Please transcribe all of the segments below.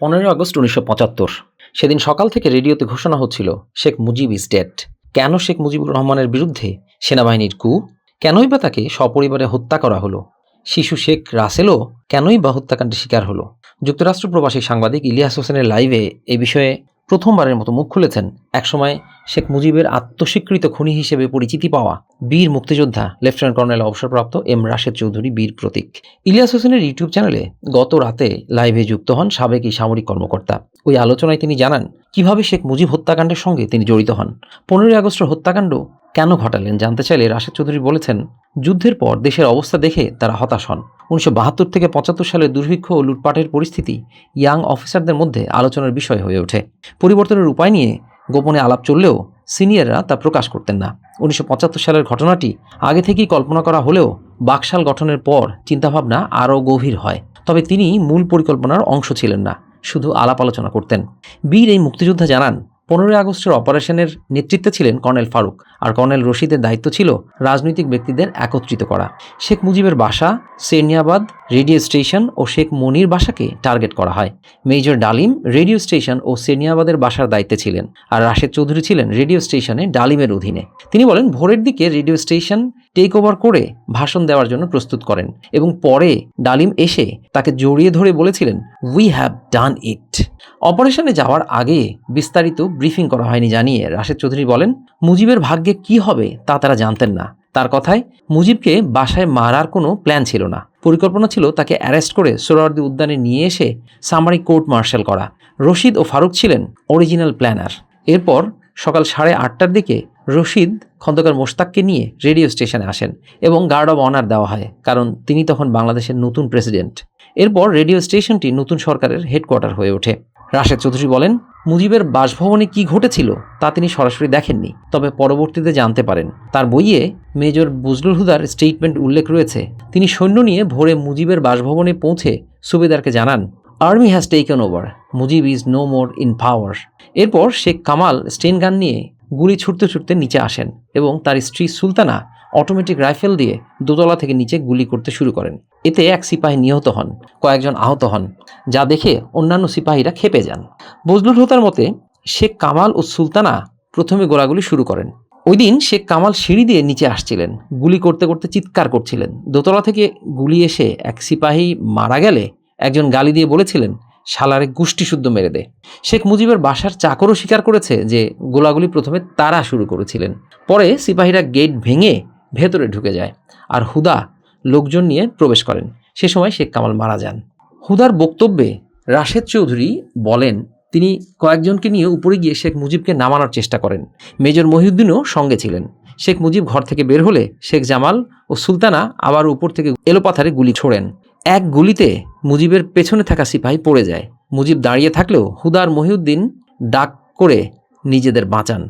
পনেরোই আগস্ট উনিশশো পঁচাত্তর। সেদিন সকাল থেকে রেডিওতে ঘোষণা হচ্ছিল, শেখ মুজিব ইজ ডেড কেন শেখ মুজিবুর রহমানের বিরুদ্ধে সেনাবাহিনীর কু? কেনই বা তাকে সপরিবারে হত্যা করা হলো? শিশু শেখ রাসেলও কেনই বা হত্যাকাণ্ডের শিকার হলো? যুক্তরাষ্ট্র প্রবাসী সাংবাদিক ইলিয়াস হোসেনের লাইভে এ বিষয়ে প্রথমবারের মতো মুখ খুলেছেন একসময় শেখ মুজিবের আত্মস্বীকৃত খুনি হিসেবে পরিচিতি পাওয়া বীর মুক্তিযোদ্ধা লেফটেন্যান্ট কর্নেল অবসরপ্রাপ্ত এম রাশেদ চৌধুরী বীর প্রতীক। ইলিয়াস হোসেনের ইউটিউব চ্যানেলে গত রাতে লাইভে যুক্ত হন সাবেক এই সামরিক কর্মকর্তা। ওই আলোচনায় তিনি জানান, কীভাবে শেখ মুজিব হত্যাকাণ্ডের সঙ্গে তিনি জড়িত হন? পনেরোই আগস্টের হত্যাকাণ্ড কেন ঘটালেন? জানতে চাইলে রাশেদ চৌধুরী বলেছেন যুদ্ধের পর দেশের অবস্থা দেখে তারা হতাশ হন। উনিশশো বাহাত্তর থেকে পঁচাত্তর সালের দুর্ভিক্ষ ও লুটপাটের পরিস্থিতি ইয়াং অফিসারদের মধ্যে আলোচনার বিষয় হয়ে ওঠে। পরিবর্তনের উপায় নিয়ে গোপনে আলাপ চললেও সিনিয়ররা তা প্রকাশ করতেন না। উনিশশো পঁচাত্তর সালের ঘটনাটি আগে থেকেই কল্পনা করা হলেও বাকশাল গঠনের পর চিন্তাভাবনা আরও গভীর হয়। তবে তিনি মূল পরিকল্পনার অংশ ছিলেন না, শুধু আলাপ আলোচনা করতেন। বীর এই মুক্তিযোদ্ধা জানান পনেরোই আগস্টের অপারেশনের নেতৃত্বে ছিলেন কর্নেল ফারুক, আর কর্নেল রশিদের দায়িত্ব ছিল রাজনৈতিক ব্যক্তিদের একত্রিত করা। শেখ মুজিবের বাসা সেনিয়াবাদ রেডিও স্টেশন ও শেখ মনির বাসাকে টার্গেট করা হয়। মেজর ডালিম রেডিও স্টেশন ও সেনিয়াবাদের বাসার দায়িত্বে ছিলেন, আর রাশেদ চৌধুরী ছিলেন রেডিও স্টেশনে ডালিমের অধীনে। তিনি বলেন, ভোরের দিকে রেডিও স্টেশন টেক ওভার করে ভাষণ দেওয়ার জন্য প্রস্তুত করেন এবং পরে ডালিম এসে তাকে জড়িয়ে ধরে বলেছিলেন উই হ্যাভ ডান ইট অপারেশনে যাওয়ার আগে বিস্তারিত ব্রিফিং করা হয়নি জানিয়ে রাশেদ চৌধুরী বলেন, মুজিবের ভাগ্যে কি হবে তা তারা জানতেন না। তার কথায়, মুজিবকে বাসায় মারার কোনো প্ল্যান ছিল না। পরিকল্পনা ছিল তাকে অ্যারেস্ট করে সোহরাওয়ার্দী উদ্যানে নিয়ে এসে সামারিক কোর্ট মার্শাল করা। রশিদ ও ফারুক ছিলেন অরিজিনাল প্ল্যানার। এরপর সকাল সাড়ে আটটার দিকে রশিদ খন্দকার মোশতাককে নিয়ে রেডিও স্টেশনে আসেন এবং গার্ড অব অনার দেওয়া হয়, কারণ তিনি তখন বাংলাদেশের নতুন প্রেসিডেন্ট। এরপর রেডিও স্টেশনটি নতুন সরকারের হেডকোয়ার্টার হয়ে ওঠে। রাশেদ চৌধুরী বলেন, মুজিবের বাসভবনে কি ঘটেছিল তা তিনি সরাসরি দেখেননি, তবে পরবর্তীতে জানতে পারেন। তার বইয়ে মেজর বুজলুল হুদার স্টেটমেন্ট উল্লেখ রয়েছে, তিনি সৈন্য নিয়ে ভোরে মুজিবের বাসভবনে পৌঁছে সুবেদারকে জানান army has taken over Mujib is no more in power এরপর শেখ কামাল স্টেন গান নিয়ে গুলি ছুটতে ছুটতে নিচে আসেন এবং তার স্ত্রী সুলতানা অটোমেটিক রাইফেল দিয়ে দোতলা থেকে নিচে গুলি করতে শুরু করেন। এতে এক সিপাহী নিহত হন, কয়েকজন আহত হন, যা দেখে অন্যান্য সিপাহীরা খেপে যান। বজলুল হোতার মতে, শেখ কামাল ও সুলতানা প্রথমে গোলাগুলি শুরু করেন। ওই দিন শেখ কামাল সিঁড়ি দিয়ে নিচে আসছিলেন, গুলি করতে করতে চিৎকার করছিলেন। দোতলা থেকে গুলি এসে এক সিপাহী মারা গেলে একজন গালি দিয়ে বলেছিলেন, শালারে গুষ্টি শুদ্ধ মেরে দে। শেখ মুজিবের বাসার চাকরও স্বীকার করেছে যে গোলাগুলি প্রথমে তারা শুরু করেছিলেন। পরে সিপাহীরা গেট ভেঙে ভেতরে ঢুকে যায়, আর হুদা লোকজন নিয়ে প্রবেশ করেন। সে সময় শেখ কামাল মারা যান। হুদার বক্তব্যে রাশেদ চৌধুরী বলেন, তিনি কয়েকজনকে নিয়ে উপরে গিয়ে শেখ মুজিবকে নামানোর চেষ্টা করেন। মেজর মহিউদ্দিনও সঙ্গে ছিলেন। শেখ মুজিব ঘর থেকে বের হলে শেখ জামাল ও সুলতানা আবার উপর থেকে এলোপাথারে গুলি ছোড়েন। এক গুলিতে মুজিবের পেছনে থাকা সিপাহী পড়ে যায়। মুজিব দাঁড়িয়ে থাকলেও হুদার মহিউদ্দিন ডাক করে নিজেদের বাঁচান।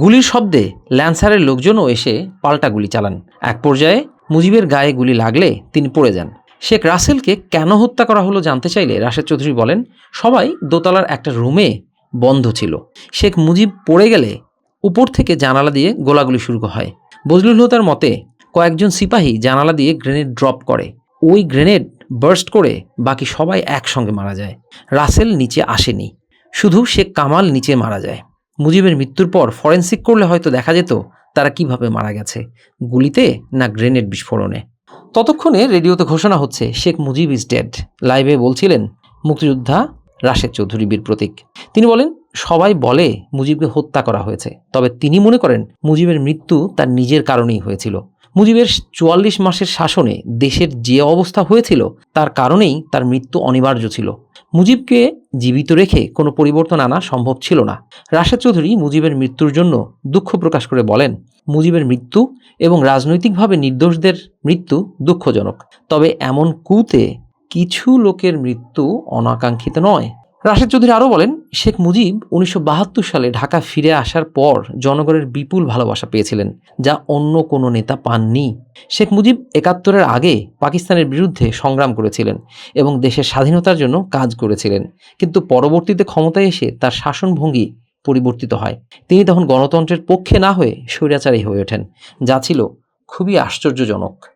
গুলির শব্দে ল্যান্সারের লোকজনও এসে পাল্টা গুলি চালান। এক পর্যায়ে মুজিবের গায়ে গুলি লাগলে তিনি পড়ে যান। শেখ রাসেলকে কেন হত্যা করা হলো জানতে চাইলে রাশেদ চৌধুরী বলেন, সবাই দোতলার একটা রুমে বন্ধ ছিল। শেখ মুজিব পড়ে গেলে উপর থেকে জানালা দিয়ে গোলাগুলি শুরু হয়। বজলুল হতার মতে, কয়েকজন সিপাহী জানালা দিয়ে গ্রেনেড ড্রপ করে। ওই গ্রেনেড বার্স্ট করে বাকি সবাই একসঙ্গে মারা যায়। রাসেল নিচে আসেনি। শুধু শেখ কামাল নিচে মারা যায়। মুজিবের মৃত্যুর পর ফরেন্সিক করলে হয়তো দেখা যেত তারা কীভাবে মারা গেছে? গুলিতে না গ্রেনেড বিস্ফোরণে? ততক্ষণে রেডিওতে ঘোষণা হচ্ছে, শেখ মুজিব ইজ ডেড লাইভে বলছিলেন মুক্তিযোদ্ধা রাশেদ চৌধুরী বীর প্রতীক। তিনি বলেন, সবাই বলে মুজিবকে হত্যা করা হয়েছে। তবে তিনি মনে করেন, মুজিবের মৃত্যু তার নিজের কারণেই হয়েছিল। মুজিবের চুয়াল্লিশ মাসের শাসনে দেশের যে অবস্থা হয়েছিল, তার কারণেই তার মৃত্যু অনিবার্য ছিল। মুজিবকে জীবিত রেখে কোনো পরিবর্তন আনা সম্ভব ছিল না। রাশেদ চৌধুরী মুজিবের মৃত্যুর জন্য দুঃখ প্রকাশ করে বলেন, মুজিবের মৃত্যু এবং রাজনৈতিকভাবে নির্দোষদের মৃত্যু দুঃখজনক। তবে এমন কুতে কিছু লোকের মৃত্যু অনাকাঙ্ক্ষিত নয়। রাশেদ চৌধুরী আরও বলেন, শেখ মুজিব উনিশশো বাহাত্তর সালে ঢাকা ফিরে আসার পর জনগণের বিপুল ভালোবাসা পেয়েছিলেন, যা অন্য কোনো নেতা পাননি। শেখ মুজিব একাত্তরের আগে পাকিস্তানের বিরুদ্ধে সংগ্রাম করেছিলেন এবং দেশের স্বাধীনতার জন্য কাজ করেছিলেন, কিন্তু পরবর্তীতে ক্ষমতায় এসে তার শাসনভঙ্গি পরিবর্তিত হয়। তিনি তখন গণতন্ত্রের পক্ষে না হয়ে স্বৈরাচারী হয়ে ওঠেন, যা ছিল খুবই আশ্চর্যজনক।